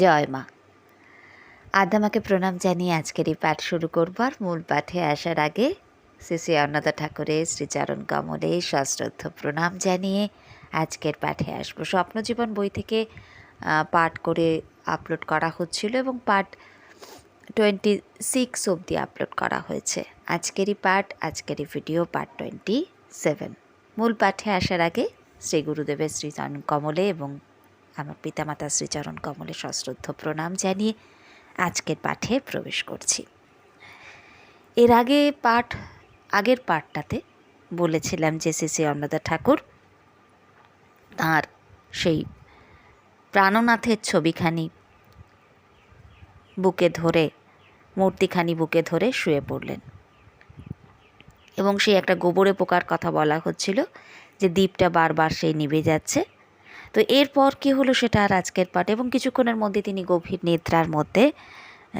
জয় মা। আদামাকে প্রণাম জানিয়ে আজকের এই পাঠ শুরু করব। আর মূল পাঠে আসার আগে শ্রী শ্রী অন্নদা ঠাকুরের শ্রীচরণ কমলে সশ্রদ্ধ প্রণাম জানিয়ে আজকের পাঠে আসব। স্বপ্নজীবন বই থেকে পাঠ করে আপলোড করা হচ্ছিল এবং পাঠ টোয়েন্টি সিক্স অবধি আপলোড করা হয়েছে। আজকেরই পাঠ, আজকেরই ভিডিও পার্ট টোয়েন্টি সেভেন মূল পাঠে আসার আগে শ্রী গুরুদেবের শ্রীচরণ কমলে এবং আমার পিতামাতা শ্রীচরণ কমলে সশ্রদ্ধ প্রণাম জানিয়ে আজকের পাঠে প্রবেশ করছি। এর আগে পাঠ, আগের পাঠটাতে বলেছিলাম যে শ্রী অন্নদা ঠাকুর তাঁর সেই প্রাণনাথের ছবিখানি বুকে ধরে, মূর্তিখানি বুকে ধরে শুয়ে পড়লেন। এবং সেই একটা গোবরে পোকার কথা বলা হচ্ছিল যে দ্বীপটা বারবার সেই নিভে যাচ্ছে। তো এরপর কি হলো সেটা আর আজকের পাঠ। এবং কিছুক্ষণের মধ্যে তিনি গভীর নিদ্রার মধ্যে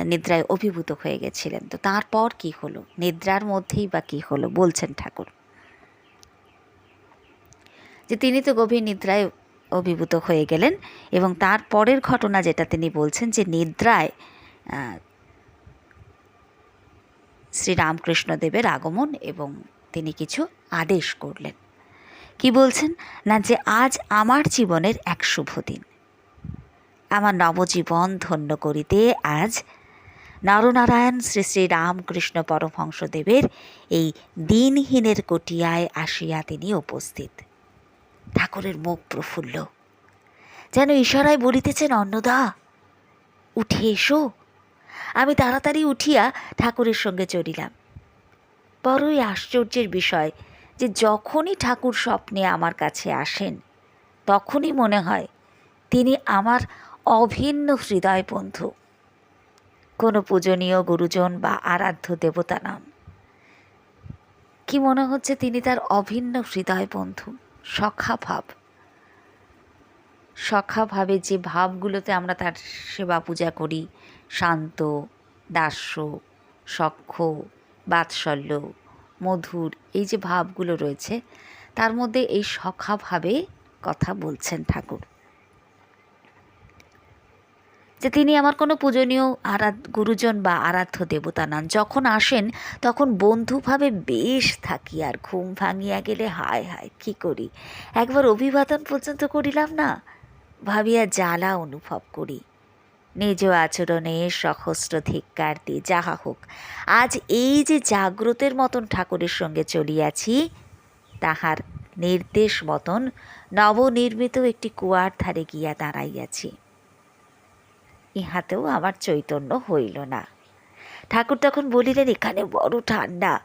নিদ্রায় অভিভূত হয়ে গেছিলেন। তো তারপর কি হলো? নিদ্রার মধ্যেই বা কি হলো? বলছেন ঠাকুর। যে তিনি তো গভীর নিদ্রায় অভিভূত হয়ে গেলেন এবং তার পরের ঘটনা যেটা তিনি বলছেন যে নিদ্রায় শ্রীরামকৃষ্ণদেবের আগমন এবং তিনি কিছু আদেশ করলেন। কি বলছেন? না যে আজ আমার জীবনের এক শুভ দিন। আমার নবজীবন ধন্য করিতে আজ নরনারায়ণ শ্রী শ্রী রামকৃষ্ণ পরমহংসদেবের এই দিনহীনের কটিয়ায় আসিয়া তিনি উপস্থিত। ঠাকুরের মুখ প্রফুল্ল। যেন ইশারায় বলিতেছেন, অন্নদা, উঠে এসো। আমি তাড়াতাড়ি উঠিয়া ঠাকুরের সঙ্গে চড়িলাম বড়ই আশ্চর্যের বিষয় যে যখনই ঠাকুর স্বপ্নে আমার কাছে আসেন, তখনই মনে হয় তিনি আমার অভিন্ন হৃদয় বন্ধু। কোনো পূজনীয় গুরুজন বা আরাধ্য দেবতা নাম। কি মনে হচ্ছে তিনি তার অভিন্ন হৃদয় বন্ধু? সখা ভাব সখা ভাবে যে ভাবগুলোতে আমরা তার সেবা পূজা করি, শান্ত, দাস্য সখ্য বাৎসল্য মধুর এই যে ভাবগুলো রয়েছে, তার মধ্যে এই সখা ভাবে কথা বলছেন ঠাকুর। যে তিনি আমার কোনো পূজনীয় আরাধ, গুরুজন বা আরাধ্য দেবতা নন। যখন আসেন, তখন বন্ধুভাবে বেশ থাকি আর ঘুম ভাঙিয়া গেলে হায় হায়, কি করি? একবার অভিবাদন পর্যন্ত করিলাম না? ভাবিয়া জ্বালা অনুভব করি। নিজ আচরণে সহস্র ধিক্কার দিয়ে যাহা হোক। আজ এই যে জাগ্রতের মতন ঠাকুরের সঙ্গে চলিয়াছি, তাহার নির্দেশ মতন নবনির্মিত একটি কুয়ার ধারে গিয়া দাঁড়াইয়াছি। ইহাতেও আমার চৈতন্য হইল না। ঠাকুর তখন বলিলেন, এখানে বড় ঠান্ডা।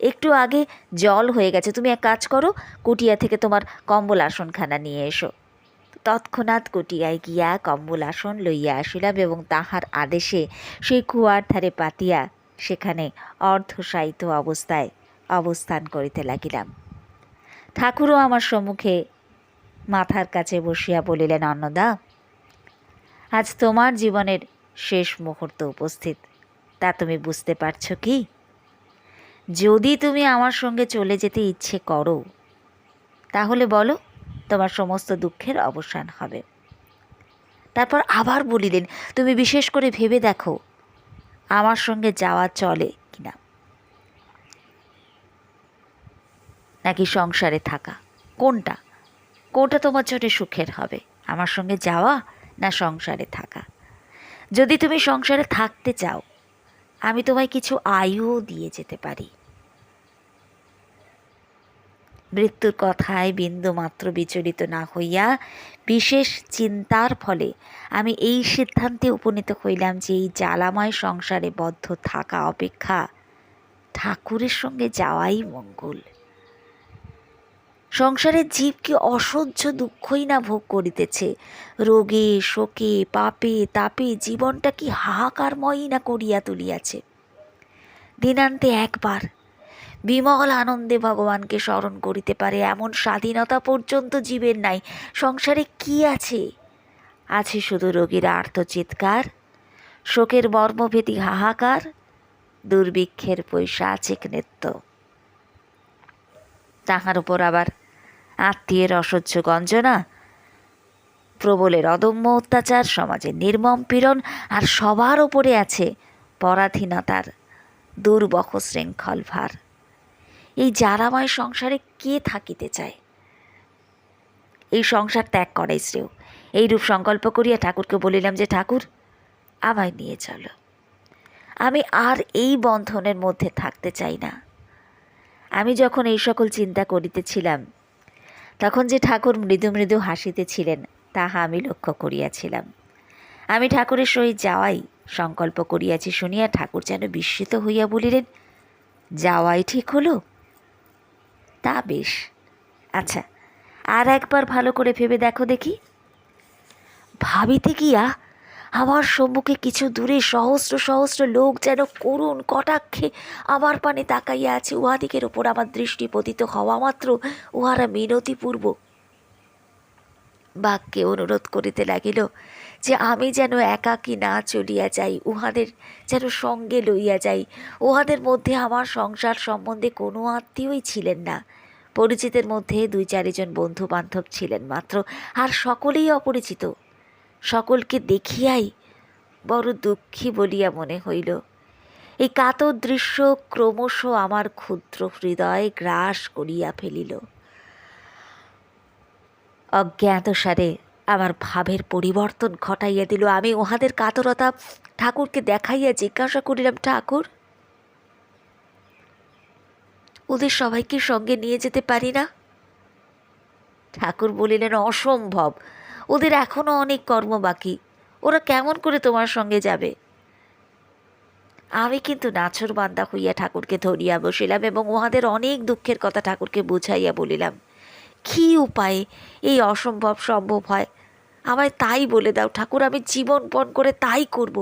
একটু আগে জল হয়ে গেছে। তুমি এক কাজ করো, কুটিয়া থেকে তোমার কম্বল আসনখানা নিয়ে এসো। তৎক্ষণাৎ কুটিয়ায় গিয়া কম্বল আসন লইয়া আসিলাম এবং তাহার আদেশে সেই কুয়ার ধারে পাতিয়া সেখানে অর্ধশায়িত অবস্থায় অবস্থান করিতে লাগিলাম। ঠাকুরও আমার সম্মুখে মাথার কাছে বসিয়া বলিলেন, অন্নদা, আজ তোমার জীবনের শেষ মুহূর্ত উপস্থিত। তা তুমি বুঝতে পারছ কি? যদি তুমি আমার সঙ্গে চলে যেতে ইচ্ছে করো, তাহলে বলো তোমার সমস্ত দুঃখের অবসান হবে। তারপর আবার বলিলেন, তুমি বিশেষ করে ভেবে দেখো, আমার সঙ্গে যাওয়া চলে কিনা নাকি সংসারে থাকা? কোনটা? কোনটা তোমার জন্য সুখের হবে? আমার সঙ্গে যাওয়া না সংসারে থাকা? যদি তুমি সংসারে থাকতে চাও, আমি তোমায় কিছু আয়ুও দিয়ে যেতে পারি। মৃত্যুর কথায় বিন্দু মাত্র বিচলিত না হইয়া বিশেষ চিন্তার ফলে আমি এই সিদ্ধান্তে উপনীত হইলাম যে এই জ্বালাময় সংসারে বদ্ধ থাকা অপেক্ষা ঠাকুরের সঙ্গে যাওয়াই মঙ্গল। সংসারের জীব কি অসহ্য দুঃখই না ভোগ করিতেছে? রোগে, শোকে, পাপে, তাপে জীবনটা কি হাহাকারময়ই না করিয়া তুলিয়াছে? দিনান্তে একবার বিমল আনন্দে ভগবানকে স্মরণ করিতে পারে। এমন স্বাধীনতা পর্যন্ত জীবের নাই। সংসারে কি আছে? আছে শুধু রোগীর আর্ত চিৎকার শোকের মর্মভেদী হাহাকার, দুর্ভিক্ষের পৈশাচিক নৃত্য। তাহার উপর আবার আত্মীয়ের অসহ্য গঞ্জনা, প্রবলের অদম্য অত্যাচার, সমাজের নির্মম পীড়ন, আর সবার ওপরে আছে পরাধীনতার দুর্বহ শৃঙ্খল ভার। এই জারাময় সংসারে কে থাকিতে চায়? এই সংসার ত্যাগ করাই শ্রেয়। এইরূপ সংকল্প করিয়া ঠাকুরকে বলিলাম যে, ঠাকুর, আমায় নিয়ে চলো। আমি আর এই বন্ধনের মধ্যে থাকতে চাই না। আমি যখন এই সকল চিন্তা করিতেছিলাম, তখন যে ঠাকুর মৃদু মৃদু হাসিতেছিলেন তাহা আমি লক্ষ্য করিয়াছিলাম। আমি ঠাকুরের সহিত যাওয়াই সংকল্প করিয়াছি, শুনিয়া ঠাকুর যেন বিস্মিত হইয়া বলিলেন, যাওয়াই ঠিক হলো? তা বেশ। আচ্ছা আর একবার ভালো করে ভেবে দেখো দেখি। ভাবিতে গিয়া আমার সম্মুখে কিছু দূরে সহস্র সহস্র লোক যেন করুণ কটাক্ষে আমার পানে তাকাইয়া আছে উহাদিকের ওপর আমার দৃষ্টি পতিত হওয়া মাত্র উহারা মিনতিপূর্বক বাক্যে অনুরোধ করিতে লাগিল যে আমি যেন একাকী না চলিয়া যাই, উহাদের যেন সঙ্গে লইয়া যাই। উহাদের মধ্যে আমার সংসার সম্বন্ধে কোনো আত্মীয়ই ছিলেন না। পরিচিতের মধ্যে দুই চারিজন বন্ধু বান্ধব ছিলেন মাত্র, আর সকলেই অপরিচিত। সকলকে দেখিয়াই বড় দুঃখী বলিয়া মনে হইল। এই কাতর দৃশ্য ক্রমশ আমার ক্ষুদ্র হৃদয় গ্রাস করিয়া ফেলিল। অজ্ঞাতসারে আমার ভাবের পরিবর্তন ঘটাইয়া দিল। আমি উহাদের কাতরতা ঠাকুরকে দেখাইয়া জিজ্ঞাসা করিলাম, ঠাকুর, ওদের সবাইকে সঙ্গে নিয়ে যেতে পারি না? ঠাকুর বলিলেন, অসম্ভব। ওদের এখনও অনেক কর্ম বাকি। ওরা কেমন করে তোমার সঙ্গে যাবে? আমি কিন্তু নাছর বান্দা হইয়া ঠাকুরকে ধরিয়া বসিলাম এবং উহাদের অনেক দুঃখের কথা ঠাকুরকে বুঝাইয়া বলিলাম, কী উপায়ে এই অসম্ভব সম্ভব হয়? আমায় তাই বলে দাও, ঠাকুর, আমি জীবন পণ করে তাই করব।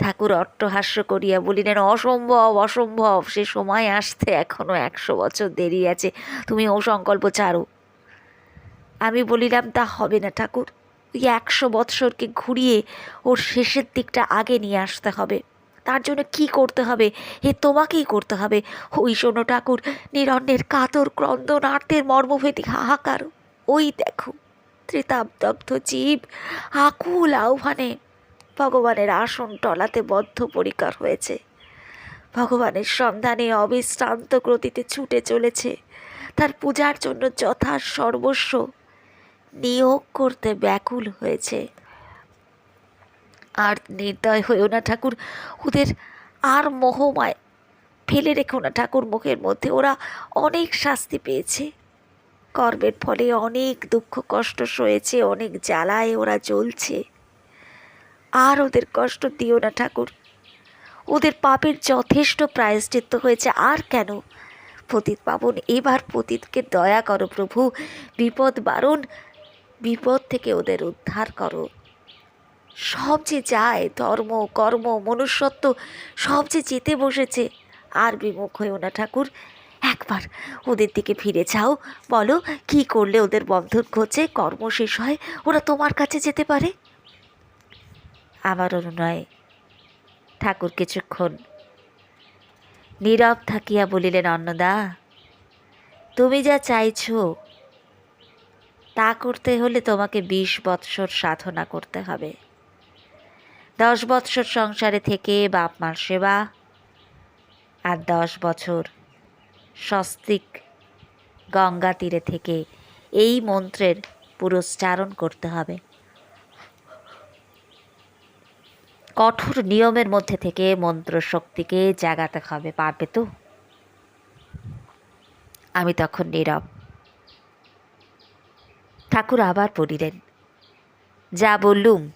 ঠাকুর অট্টহাস্য করিয়া বলিলেন, অসম্ভব অসম্ভব, সে সময় আসতে এখনও একশো বছর দেরি আছে, তুমি ও সংকল্প ছাড়ো। আমি বলিলাম, তা হবে না ঠাকুর, ওই একশো বৎসরকে ঘুরিয়ে ওর শেষের দিকটা আগে নিয়ে আসতে হবে। তার জন্য কি করতে হবে? এ তোমাকেই করতে হবে। ওই শোনো ঠাকুর নিরণ্যের কাতর ক্রন্দন, আর্তের মর্মভেদী হাহাকার, ওই দেখো। ত্রিতাবদগ্ধ জীব আকুল আহ্বানে ভগবানের আসন টলাতে বদ্ধ পরিকার হয়েছে। ভগবানের সন্ধানে অবিশ্রান্ত গতিতে ছুটে চলেছে। তার পূজার জন্য যথা সর্বস্ব নিয়োগ করতে ব্যাকুল হয়েছে। আর নির্দয় হয়েও না ঠাকুর, ওদের আর মোহমায় ফেলে রেখো না ঠাকুর মুখের মধ্যে। ওরা অনেক শাস্তি পেয়েছে। কর্মের ফলে অনেক দুঃখ, কষ্ট সয়েছে, অনেক জ্বালায় ওরা জ্বলছে। আর ওদের কষ্ট দিও না, ঠাকুর। ওদের পাপের যথেষ্ট প্রায়শ্চিত্ত হয়েছে, আর কেন? পতিত পাবন, এবার পতিতকে দয়া করো প্রভু, বিপদ বারণ, বিপদ থেকে ওদের উদ্ধার করো। সব যে যায়, ধর্ম, কর্ম, মনুষ্যত্ব, সব যে যেতে বসেছে, আর বিমুখ হয়েও না, ঠাকুর। একবার ওদের দিকে ফিরে যাও। বলো, কি করলে ওদের বন্ধন ঘটে কর্ম শেষ হয়, ওরা তোমার কাছে যেতে পারে? আমার অনুনয়ে, ঠাকুর কিছুক্ষণ নীরব থাকিয়া বলিলেন, অন্নদা, তুমি যা চাইছ, তা করতে হলে তোমাকে বিশ বৎসর সাধনা করতে হবে। দশ বৎসর সংসারে থেকে বাপ মার সেবা, আর দশ বছর স্বস্তিক গঙ্গা তীরে থেকে এই মন্ত্রের পুরস্চারণ করতে হবে। কঠোর নিয়মের মধ্যে থেকে মন্ত্র শক্তিকে জাগাতে হবে, পারবে তো? আমি তখন নীরব। ঠাকুর আবার পড়িলেন যা বললুম,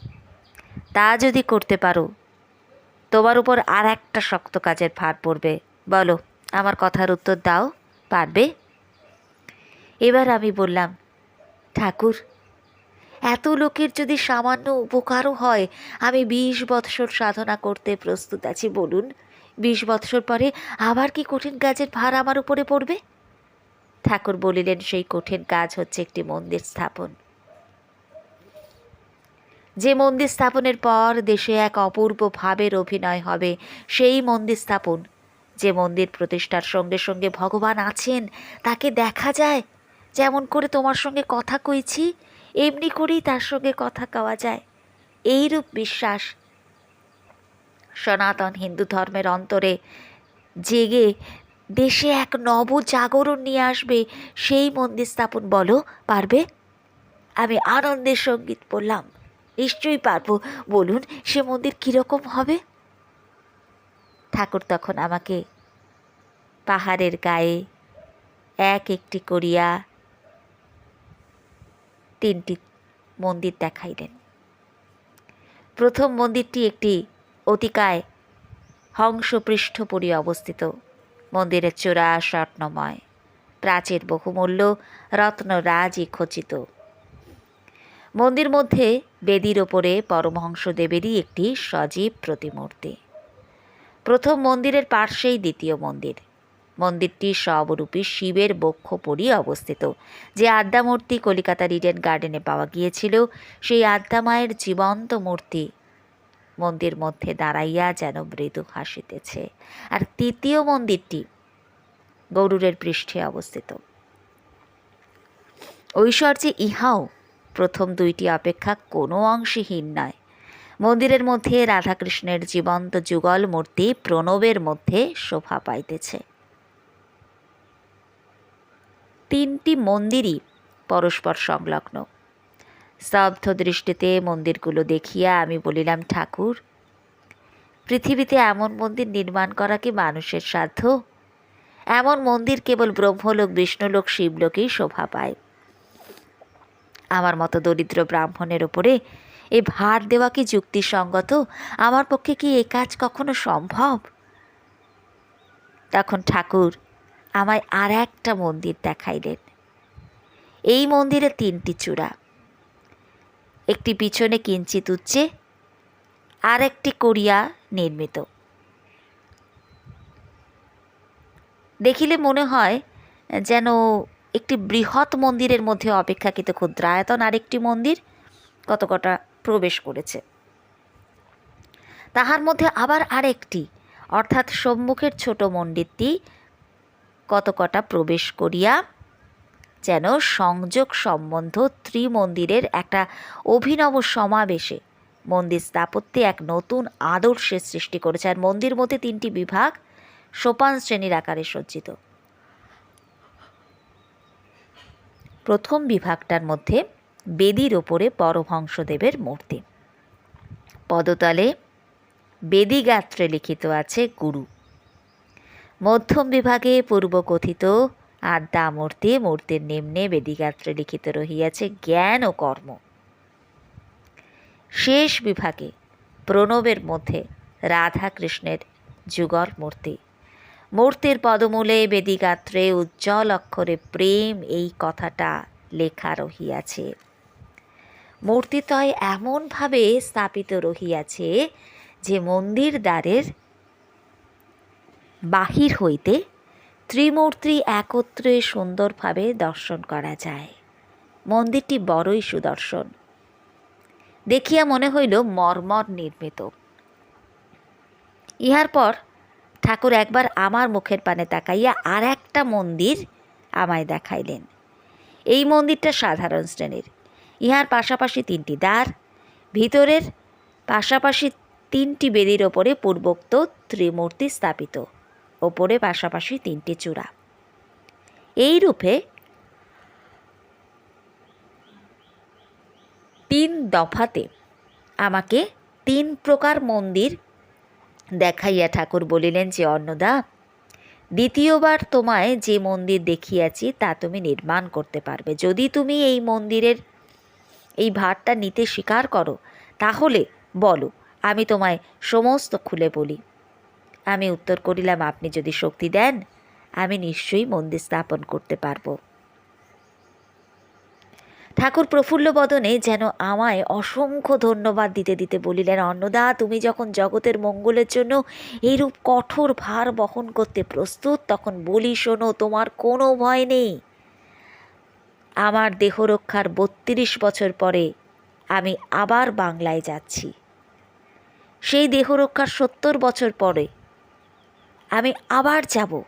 তা যদি করতে পারো, তোমার উপর আর একটা শক্ত কাজের ভার পড়বে। বলো আমার কথার উত্তর দাও, পারবে? এবার আমি বললাম, ঠাকুর, এত লোকের যদি সামান্য উপকারও হয়, আমি বিশ বৎসর সাধনা করতে প্রস্তুত আছি, বলুন। বিশ বৎসর পরে আবার কি কঠিন কাজের ভার আমার উপরে পড়বে? ঠাকুর বলিলেন, সেই কঠিন কাজ হচ্ছে একটি মন্দির স্থাপন। যে মন্দির স্থাপনের পর দেশে এক অপূর্ব ভাবের অভিনয় হবে, সেই মন্দির স্থাপন। যে মন্দির প্রতিষ্ঠার সঙ্গে সঙ্গে ভগবান আছেন, তাকে দেখা যায়। যেমন করে তোমার সঙ্গে কথা কইছি, এমনি করেই তার সঙ্গে কথা কওয়া যায়। এইরূপ বিশ্বাস। সনাতন হিন্দু ধর্মের অন্তরে জেগে দেশে এক নব জাগরণ নিয়ে আসবে, সেই মন্দির স্থাপন বলো, পারবে? আমি আনন্দের সংগীত বললাম নিশ্চয়ই পারব। বলুন, সে মন্দির কীরকম হবে? ঠাকুর তখন আমাকে পাহাড়ের গায়ে এক একটি করিয়া তিনটি মন্দির দেখাইলেন। প্রথম মন্দিরটি একটি অতিকায় হংসপৃষ্ঠ পরি অবস্থিত। মন্দিরের চূড়া স্বর্ণময়, প্রাচীর বহুমূল্য রত্নরাজি খচিত। মন্দির মধ্যে বেদির ওপরে পরমহংসদেবেরই একটি সজীব প্রতিমূর্তি। প্রথম মন্দিরের পার্শ্বেই দ্বিতীয় মন্দির। মন্দিরটি সবরূপী শিবের বক্ষ পরি অবস্থিত। যে আদ্যা মূর্তি কলিকাতার ইডেন গার্ডেনে পাওয়া গিয়েছিল, সেই আদ্যা মায়ের জীবন্ত মূর্তি মন্দির মধ্যে দাঁড়াইয়া যেন মৃদু হাসিতেছে। আর তৃতীয় মন্দিরটি গরুরের পৃষ্ঠে অবস্থিত। ঐশ্বর্যে ইহাও প্রথম দুইটি অপেক্ষা কোনো অংশহীন নয়। মন্দিরের মধ্যে রাধাকৃষ্ণের জীবন্ত যুগল মূর্তি প্রণবের মধ্যে শোভা পাইতেছে। তিনটি মন্দিরই পরস্পর সংলগ্ন। স্তব্ধ দৃষ্টিতে মন্দিরগুলো দেখিয়া আমি বলিলাম, ঠাকুর, পৃথিবীতে এমন মন্দির নির্মাণ করা কি মানুষের সাধ্য? এমন মন্দির কেবল ব্রহ্মলোক, বিষ্ণুলোক, শিবলোকেই শোভা পায়। আমার মতো দরিদ্র ব্রাহ্মণের ওপরে এ ভার দেওয়া কি যুক্তিসঙ্গত? আমার পক্ষে কি এ কাজ কখনো সম্ভব? তখন ঠাকুর আমায় আর একটা মন্দির দেখাইলেন। এই মন্দিরে তিনটি চূড়া। একটি পিছনে কিঞ্চিত উচ্চে আর একটি করিয়া নির্মিত। দেখিলে মনে হয় যেন একটি বৃহৎ মন্দিরের মধ্যে অপেক্ষাকৃত ক্ষুদ্রায়তন আরেকটি মন্দির। কত কটা প্রবেশ করেছে। তাহার মধ্যে আবার আরেকটি, অর্থাৎ সম্মুখের ছোট মন্দিরটি কত কটা প্রবেশ করিয়া যেন সংযোগ সম্বন্ধ ত্রিমন্দিরের একটা অভিনব সমাবেশে মন্দির স্থাপত্যে এক নতুন আদর্শের সৃষ্টি করেছে। আর মন্দির মধ্যে তিনটি বিভাগ, সোপান শ্রেণির আকারে সজ্জিত। প্রথম বিভাগটার মধ্যে বেদির ওপরে পরমহংসদেবের মূর্তি। পদতলে বেদিগাত্রে লিখিত আছে গুরু। মধ্যম বিভাগে পূর্বকথিত আদ্যা মূর্তি মূর্তির নিম্নে বেদিগাত্রে লিখিত রহিয়াছে জ্ঞান ও কর্ম। শেষ বিভাগে প্রণবের মধ্যে রাধা কৃষ্ণের যুগল মূর্তি। মূর্তির পদমূলে বেদিগাত্রে উজ্জ্বল অক্ষরে প্রেম এই কথাটা লেখা রহিয়াছে। মূর্তিতয় এমনভাবে স্থাপিত রহিয়াছে যে মন্দির দ্বারের বাহির হইতে ত্রিমূর্তি একত্রে সুন্দরভাবে দর্শন করা যায়। মন্দিরটি বড়ই সুদর্শন। দেখিয়া মনে হইল মর্মর নির্মিত। ইহার পর ঠাকুর একবার আমার মুখের পানে তাকাইয়া আর একটা মন্দির আমায় দেখাইলেন। এই মন্দিরটা সাধারণ শ্রেণির। ইহার পাশাপাশি তিনটি দ্বার, ভিতরের পাশাপাশি তিনটি বেদির ওপরে পূর্বোক্ত ত্রিমূর্তি স্থাপিত, ওপরে পাশাপাশি তিনটি চূড়া। এই রূপে তিন দফাতে আমাকে তিন প্রকার মন্দির দেখাইয়া ঠাকুর বলিলেন যে, অন্নদা, দ্বিতীয়বার তোমায় যে মন্দির দেখিয়াছি তা তুমি নির্মাণ করতে পারবে। যদি তুমি এই মন্দিরের এই ভারটা নিতে স্বীকার করো। তাহলে বলো, আমি তোমায় সমস্ত খুলে বলি। আমি উত্তর করিলাম, আপনি যদি শক্তি দেন, আমি নিশ্চয়ই মন্দির স্থাপন করতে পারব। ঠাকুর প্রফুল্ল বদনে যেন আমায় অসংখ্য ধন্যবাদ দিতে দিতে বলিলেন, অন্নদা, তুমি যখন জগতের মঙ্গলের জন্য এইরূপ কঠোর ভার বহন করতে প্রস্তুত, তখন বলি শোনো, তোমার কোনো ভয় নেই। আমার দেহরক্ষার বত্রিশ বছর পরে আমি আবার বাংলায় যাচ্ছি। সেই দেহরক্ষার সত্তর বছর পরে আমি আবার যাব।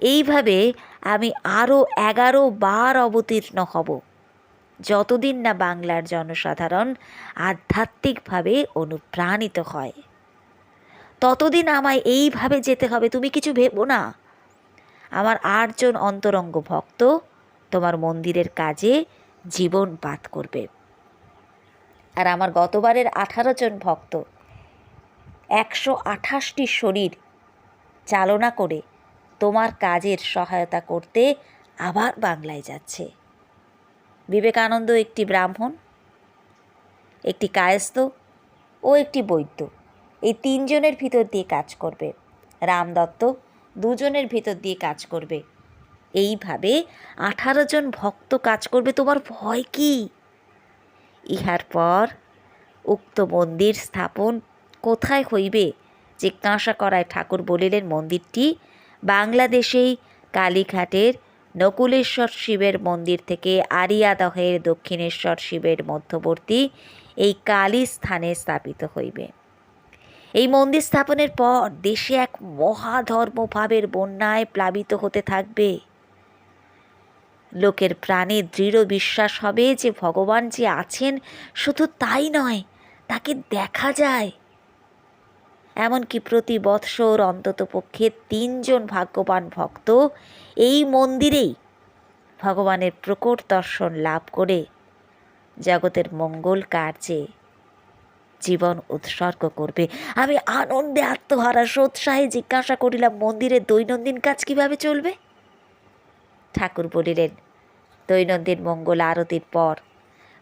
এইভাবে আমি আরও এগারো বার অবতীর্ণ হব। যতদিন না বাংলার জনসাধারণ আধ্যাত্মিকভাবে অনুপ্রাণিত হয়। ততদিন আমায় এইভাবে যেতে হবে, তুমি কিছু ভেবো না। আমার আটজন অন্তরঙ্গ ভক্ত তোমার মন্দিরের কাজে জীবন জীবনপাত করবে। আর আমার গতবারের আঠারো জন ভক্ত, একশো আঠাশটি শরীর চালনা করে তোমার কাজের সহায়তা করতে আবার বাংলায় যাচ্ছে। বিবেকানন্দ একটি ব্রাহ্মণ, একটি কায়স্থ ও একটি বৈদ্য। এই তিনজনের ভিতর দিয়ে কাজ করবে। রাম দত্ত দুজনের ভিতর দিয়ে কাজ করবে। এইভাবে আঠারো জন ভক্ত কাজ করবে, তোমার ভয় কি? ইহার পর উক্ত মন্দির স্থাপন কোথায় হইবে? জিজ্ঞাসা করায় ঠাকুর বলিলেন, মন্দিরটি বাংলাদেশেই কালীঘাটের নকুলেশ্বর শিবের মন্দির থেকে আরিয়াদহের দক্ষিণেশ্বর শিবের মধ্যবর্তী এই কালী স্থানে স্থাপিত হইবে। এই মন্দির স্থাপনের পর দেশে এক মহাধর্মভাবের বন্যায় প্লাবিত হতে থাকবে। লোকের প্রাণে দৃঢ় বিশ্বাস হবে যে ভগবান যে আছেন, শুধু তাই নয়, তাকে দেখা যায়। এমনকি প্রতি বৎসর অন্ততপক্ষে তিনজন ভাগ্যবান ভক্ত এই মন্দিরেই ভগবানের প্রকট দর্শন লাভ করে জগতের মঙ্গল কার্যে জীবন উৎসর্গ করবে। আমি আনন্দে আত্মহারা, সোৎসাহে জিজ্ঞাসা করিলাম, মন্দিরের দৈনন্দিন কাজ কীভাবে চলবে? ঠাকুর বলিলেন দৈনন্দিন মঙ্গল আরতির পর।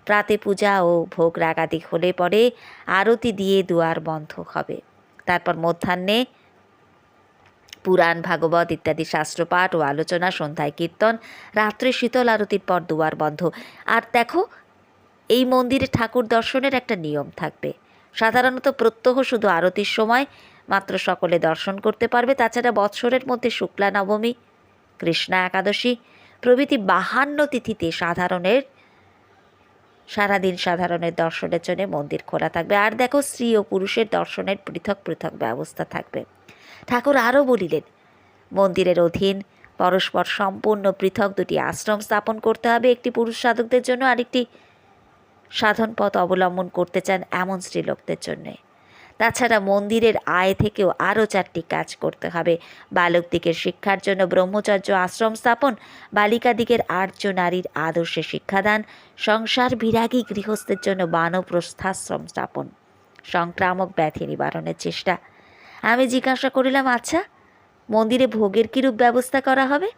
প্রাতে পূজা ও ভোগ রাগাদি হলে পরে আরতি দিয়ে দুয়ার বন্ধ হবে। তারপর মধ্যাহ্নে পুরাণ, ভাগবত ইত্যাদি শাস্ত্রপাঠ ও আলোচনা, সন্ধ্যায় কীর্তন, রাত্রে শীতল আরতির পর দুয়ার বন্ধ। আর দেখো, এই মন্দিরে ঠাকুর দর্শনের একটা নিয়ম থাকবে। সাধারণত প্রত্যহ শুধু আরতির সময় মাত্র সকলে দর্শন করতে পারবে। তাছাড়া বৎসরের মধ্যে শুক্লা নবমী কৃষ্ণা একাদশী, প্রভৃতি বাহান্ন তিথিতে সাধারণের, সারাদিন সাধারণের দর্শনের জন্য মন্দির খোলা থাকবে। আর দেখো, স্ত্রী ও পুরুষের দর্শনের পৃথক পৃথক ব্যবস্থা থাকবে। ঠাকুর আরও বলিলেন, মন্দিরের অধীন পরস্পর সম্পূর্ণ পৃথক দুটি আশ্রম স্থাপন করতে হবে। একটি পুরুষ সাধকদের জন্য আরেকটি সাধন পথ অবলম্বন করতে চান এমন স্ত্রীলোকদের জন্যে। তাছাড়া মন্দিরের আয় থেকেও আরও চারটি কাজ করতে হবে। বালকদিগের শিক্ষার জন্য ব্রহ্মচর্য আশ্রম স্থাপন বালিকাদিগের আর্য নারীর আদর্শে শিক্ষাদান, সংসার বিরাগী গৃহস্থের জন্য বানপ্রস্থাশ্রম স্থাপন। সংক্রামক ব্যাধি নিবারণের চেষ্টা। আমি জিজ্ঞাসা করিলাম আচ্ছা মন্দিরে ভোগের কিরূপ ব্যবস্থা করা হবে?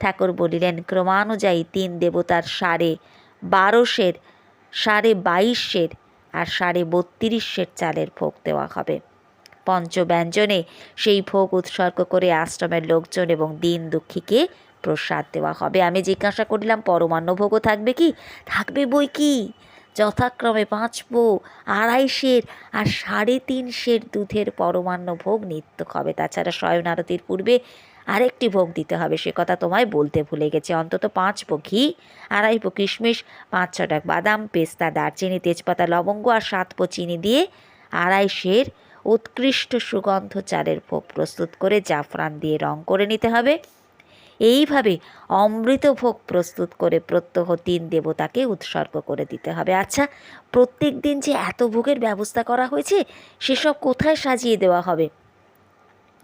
ঠাকুর বলিলেন, ক্রমানুযায়ী তিন দেবতার সাড়ে বারোশের, সাড়ে বাইশের আর সাড়ে বত্রিশের চালের ভোগ দেওয়া হবে। পঞ্চব্যঞ্জনে সেই ভোগ উৎসর্গ করে আশ্রমের লোকজন এবং দিন দুঃখীকে প্রসাদ দেওয়া হবে। আমি জিজ্ঞাসা করিলাম, পরমান্ন ভোগও থাকবে কি? থাকবে বই কি? যথাক্রমে পাঁচ পো আড়াইশের আর সাড়ে তিন তিনশের দুধের পরমান্ন ভোগ নিত্য হবে। তাছাড়া শয়ন আরতির পূর্বে আরেকটি ভোগ দিতে হবে। সে কথা তোমায় বলতে ভুলে গেছে। অন্তত পাঁচ পো ঘি আড়াই পো কিশমিশ, পাঁচ ছটাক বাদাম, পেস্তা, দারচিনি, তেজপাতা, লবঙ্গ আর সাত পো চিনি দিয়ে আড়াই আড়াইশের উৎকৃষ্ট সুগন্ধ চালের ভোগ প্রস্তুত করে জাফরান দিয়ে রং করে নিতে হবে। এইভাবে অমৃত ভোগ প্রস্তুত করে প্রত্যহ তিন দেবতাকে উৎসর্গ করে দিতে হবে। আচ্ছা প্রত্যেক দিন যে এত ভোগের ব্যবস্থা করা হয়েছে, সেসব কোথায় সাজিয়ে দেওয়া হবে?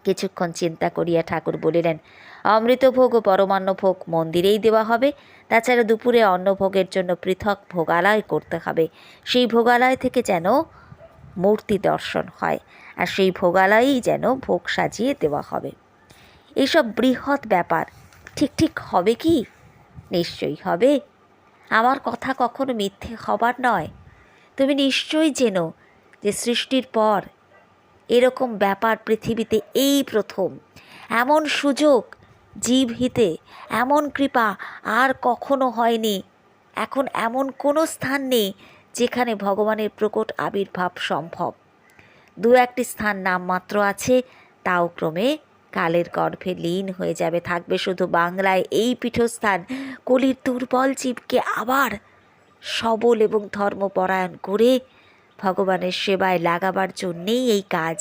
কিছুক্ষণ চিন্তা করিয়া ঠাকুর বলিলেন অমৃত ভোগ ও পরমান্ন ভোগ মন্দিরেই দেওয়া হবে। তাছাড়া দুপুরে অন্নভোগের জন্য পৃথক ভোগালয় করতে হবে। সেই ভোগালয় থেকে যেন মূর্তি দর্শন হয় আর সেই ভোগালয়েই যেন ভোগ সাজিয়ে দেওয়া হবে। এইসব বৃহৎ ব্যাপার। ঠিক ঠিক হবে কি? নিশ্চয়ই হবে। আমার কথা কখনো মিথ্যে হবার নয়। তুমি নিশ্চয়ই জেনো যে সৃষ্টির পর এরকম ব্যাপার পৃথিবীতে এই প্রথম। এমন সুযোগ, জীব হিতে, এমন কৃপা আর কখনো হয়নি। এখন এমন কোনো স্থান নেই যেখানে ভগবানের প্রকট আবির্ভাব সম্ভব। দু একটি স্থান নামমাত্র আছে, তাও ক্রমে কালের গর্ভে লীন হয়ে যাবে, থাকবে শুধু বাংলায়। এই পীঠস্থান কলির দুর্বল জীবকে আবার সবল এবং ধর্মপরায়ণ করে ভগবানের সেবায় লাগাবার জন্যেই এই কাজ,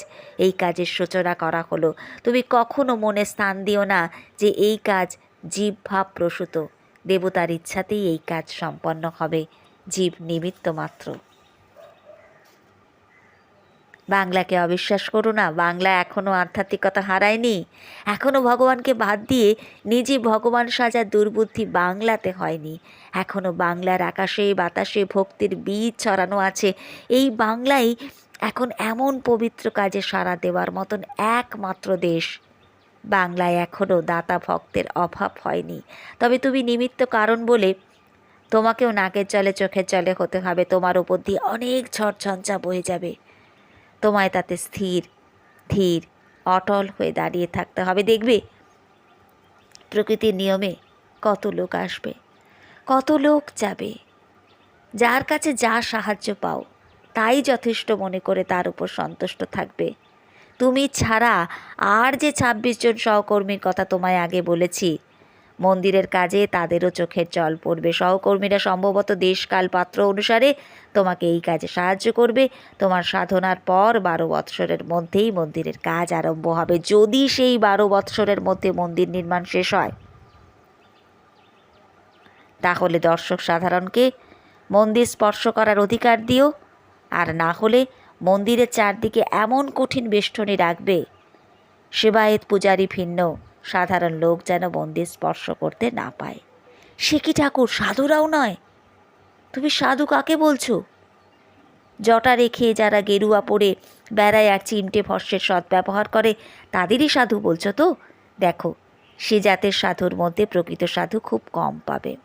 এই কাজের সূচনা করা হলো। তুমি কখনো মনে স্থান দিও না যে এই কাজ জীব ভাব প্রসূত দেবতার ইচ্ছাতেই এই কাজ সম্পন্ন হবে। জীব নিমিত্ত মাত্র। বাংলাকে অবিশ্বাস করো না, বাংলা এখনও আধ্যাত্মিকতা হারায়নি। এখনও ভগবানকে বাদ দিয়ে নিজে ভগবান সাজা দুর্বুদ্ধি বাংলাতে হয়নি। এখনও বাংলার আকাশে, বাতাসে ভক্তির বীজ ছড়ানো আছে। এই বাংলাই এখন এমন পবিত্র কাজে সাড়া দেওয়ার মতন একমাত্র দেশ। বাংলায় এখনও দাতা ভক্তের অভাব হয়নি। তবে তুমি নিমিত্ত কারণ বলে তোমাকেও নাকের জলে চোখের জলে হতে হবে। তোমার উপর দিয়ে অনেক ঝড় ঝঞ্ঝা বয়ে যাবে। তোমায় তাতে স্থির, ধীর, অটল হয়ে দাঁড়িয়ে থাকতে হবে। দেখবে, প্রকৃতির নিয়মে কত লোক আসবে, কত লোক যাবে। যার কাছে যা সাহায্য পাও, তাই যথেষ্ট মনে করে তার উপর সন্তুষ্ট থাকবে। তুমি ছাড়া আর যে ছাব্বিশ জন সহকর্মীর কথা তোমায় আগে বলেছি মন্দিরের কাজে তাদেরও চোখের জল পড়বে। সহকর্মীরা সম্ভবত দেশকাল পাত্র অনুসারে তোমাকে এই কাজে সাহায্য করবে। তোমার সাধনার পর বারো বৎসরের মধ্যেই মন্দিরের কাজ আরম্ভ হবে। যদি সেই বারো বৎসরের মধ্যে মন্দির নির্মাণ শেষ হয়, তাহলে দর্শক সাধারণকে মন্দির স্পর্শ করার অধিকার দিও। আর না হলে মন্দিরের চারদিকে এমন কঠিন বেষ্টনী রাখবে, সেবায়েত পূজারী ভিন্ন। সাধারণ লোক যেন মন্দির স্পর্শ করতে না পায়। সে কি ঠাকুর, সাধুরাও নয়? তুমি সাধু কাকে বলছো? জটা রেখে যারা গেরুয়া পরে বেড়ায় আর চিমটে ভস্যের সদ্ব্যবহার করে, তাদেরই সাধু বলছো তো? দেখো, সে জাতের সাধুর মধ্যে প্রকৃত সাধু খুব কম পাবে।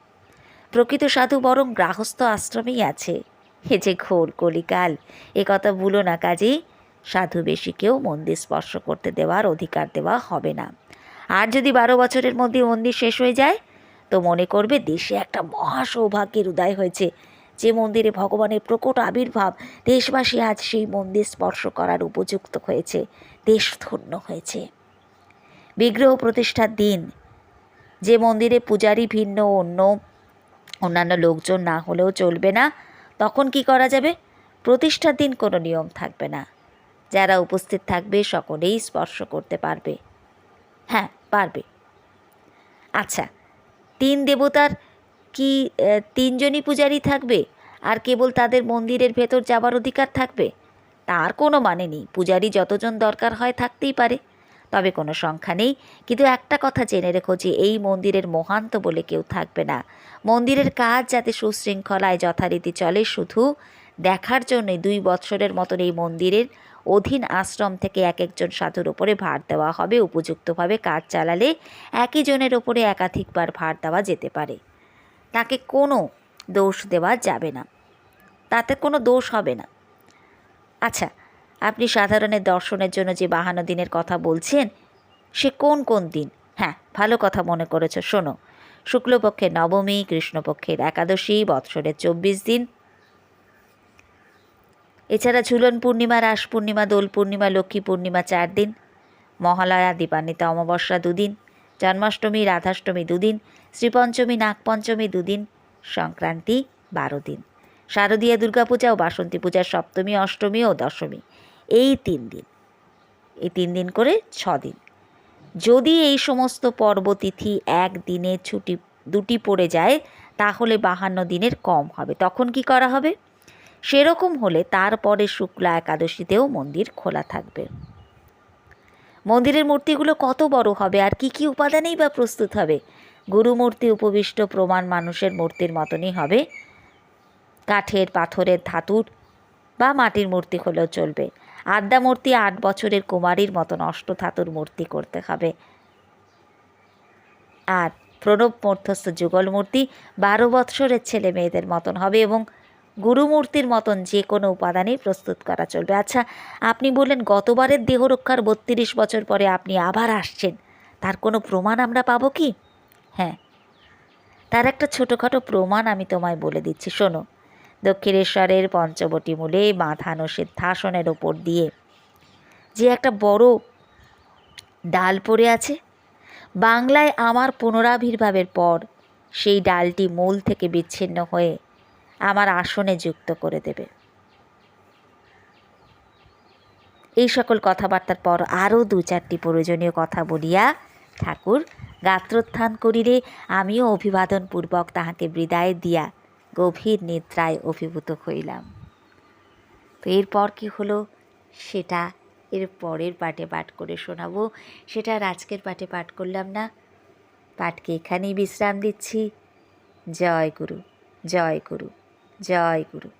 প্রকৃত সাধু বরং গ্রাহস্থ আশ্রমেই আছে। হে যে ঘোর কলিকাল, এ কথা ভুলো না কাজেই। সাধু বেশিকেও মন্দির স্পর্শ করতে দেওয়ার অধিকার দেওয়া হবে না। আর যদি বারো বছরের মধ্যে মন্দির শেষ হয়ে যায়, তো মনে করবে দেশে একটা মহা সৌভাগ্যের উদয় হয়েছে। যে মন্দিরে ভগবানের প্রকট আবির্ভাব দেশবাসী আজ সেই মন্দির স্পর্শ করার উপযুক্ত হয়েছে, দেশ ধন্য হয়েছে। বিগ্রহ প্রতিষ্ঠার দিন, যে মন্দিরে পূজারী ভিন্ন অন্য অন্যান্য লোকজন না হলেও চলবে না, তখন কি করা যাবে? প্রতিষ্ঠার দিন কোনো নিয়ম থাকবে না। যারা উপস্থিত থাকবে, সকলেই স্পর্শ করতে পারবে। হ্যাঁ পারবে। আচ্ছা তিন দেবতার কি তিনজনই পূজারী থাকবে? আর কেবল তাদের মন্দিরের ভেতর যাবার অধিকার থাকবে? তার কোনো মানে নেই, পূজারী যতজন দরকার হয় থাকতেই পারে। তবে কোনো সংখ্যা নেই, কিন্তু একটা কথা জেনে রেখো যে এই মন্দিরের মহান্ত বলে কেউ থাকবে না। মন্দিরের কাজ যাতে সুশৃঙ্খলায় যথারীতি চলে, শুধু দেখার জন্যে দুই বৎসরের মতন এই মন্দিরের অধীন আশ্রম থেকে এক একজন সাধুর ওপরে ভার দেওয়া হবে। উপযুক্তভাবে কাজ চালালে একই জনের ওপরে একাধিকবার ভার দেওয়া যেতে পারে। তাকে কোনো দোষ দেওয়া যাবে না। তাতে কোনো দোষ হবে না। আচ্ছা আপনি সাধারণের দর্শনের জন্য যে বাহান্ন দিনের কথা বলছেন, সে কোন কোন দিন? হ্যাঁ ভালো কথা মনে করেছ। শোনো, শুক্লপক্ষের নবমী, কৃষ্ণপক্ষের একাদশী, বৎসরের চব্বিশ দিন এছাড়া ঝুলন পূর্ণিমা, রাস পূর্ণিমা, দোল পূর্ণিমা, লক্ষ্মী পূর্ণিমা চার দিন, মহালয়া, দীপান্বিতা, অমাবস্যা দুদিন, জন্মাষ্টমী, রাধাষ্টমী দুদিন, শ্রীপঞ্চমী, নাগপঞ্চমী দুদিন, সংক্রান্তি বারো দিন। শারদীয়া দুর্গাপূজা ও বাসন্তী পূজা সপ্তমী, অষ্টমী ও দশমী, এই তিন দিন। এই তিন দিন করে ছ দিন। যদি এই সমস্ত পর্বতিথি এক দিনে ছুটি, দুটি পড়ে যায়, তাহলে বাহান্ন দিনের কম হবে। তখন কি করা হবে? সেরকম হলে তারপরে শুক্লা একাদশীতেও মন্দির খোলা থাকবে। মন্দিরের মূর্তিগুলো কত বড় হবে আর কি কি উপাদানেই বা প্রস্তুত হবে? গুরুমূর্তি উপবিষ্ট প্রমাণ মানুষের মূর্তির মতনই হবে। কাঠের, পাথরের ধাতুর বা মাটির মূর্তি হলেও চলবে। আদ্যা মূর্তি আট বছরের কুমারীর মতন অষ্টধাতুর মূর্তি করতে হবে। আর প্রণব মধ্যস্থ যুগল মূর্তি বারো বৎসরের ছেলে মেয়েদের মতন হবে এবং গুরুমূর্তির মতন যে কোনো উপাদানেই প্রস্তুত করা চলবে। আচ্ছা আপনি বললেন গতবারের দেহরক্ষার বত্রিশ বছর পরে আপনি আবার আসছেন। তার কোনো প্রমাণ আমরা পাবো কি? হ্যাঁ। তার একটা ছোটোখাটো প্রমাণ আমি তোমায় বলে দিচ্ছি। শোনো, দক্ষিণেশ্বরের পঞ্চবটি মূলে বাঁধানো সিদ্ধাসনের ওপর দিয়ে যে একটা বড় ডাল পড়ে আছে, বাংলায় আমার পুনরাবির্ভাবের পর সেই ডালটি মূল থেকে বিচ্ছিন্ন হয়ে আমার আসনে যুক্ত করে দেবে। এই সকল কথাবার্তার পর আরও দু চারটি প্রয়োজনীয় কথা বলিয়া ঠাকুর গাত্রোত্থান করিলে আমিও অভিবাদনপূর্বক তাহাকে বিদায় দিয়া গভীর নিদ্রায় অভিভূত হইলাম। তো এরপর কি হলো? সেটা এর পরের পাঠে পাঠ করে শোনাবো। সেটা আর আজকের পাঠে পাঠ করলাম না। পাঠকে এখানেই বিশ্রাম দিচ্ছি। জয় গুরু জয় গুরু। জয় গুরু